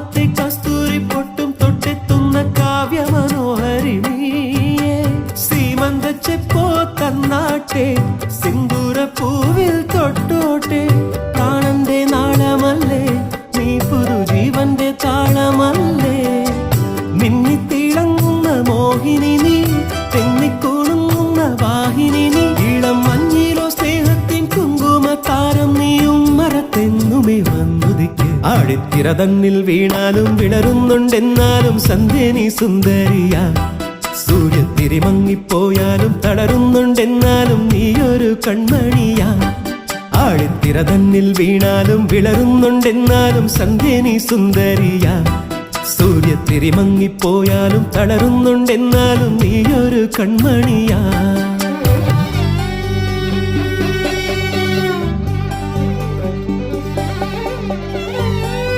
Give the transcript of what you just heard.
കാമത്തെ കസ്തൂരി പൊട്ടും തൊട്ടെത്തുന്ന കാവ്യ മനോഹരിണിയെ സീമന്ത ചെപ്പോ തന്നാട്ടെ സിന്ദൂര പൂവിൽ തൊട്ടോട്ടെ. പ്രാണന്റെ നാളമല്ലേ നീ പുതുജീവന്റെ താളമല്ലേ. മിന്നിത്തിളങ്ങുന്ന മോഹിനി നീ തെന്നിക്കൂണുന്ന വാഹിനി നീ ഇളം മറത്തെന്നുമേ വന്നുദിക്ക്. ആടിത്തിര തന്നിൽ വീണാലും വിളരുന്നുണ്ടെന്നാലും സന്ധ്യനി സുന്ദരിയ. സൂര്യത്തിരി മങ്ങിപ്പോയാലും തളരുന്നുണ്ടെന്നാലും നീയൊരു കൺമണിയാ. ആഴിത്തിര തന്നിൽ വീണാലും വിളരുന്നുണ്ടെന്നാലും സന്ധ്യനി സുന്ദരിയ. സൂര്യത്തിരി മങ്ങിപ്പോയാലും തളരുന്നുണ്ടെന്നാലും നീയൊരു കൺമണിയാ.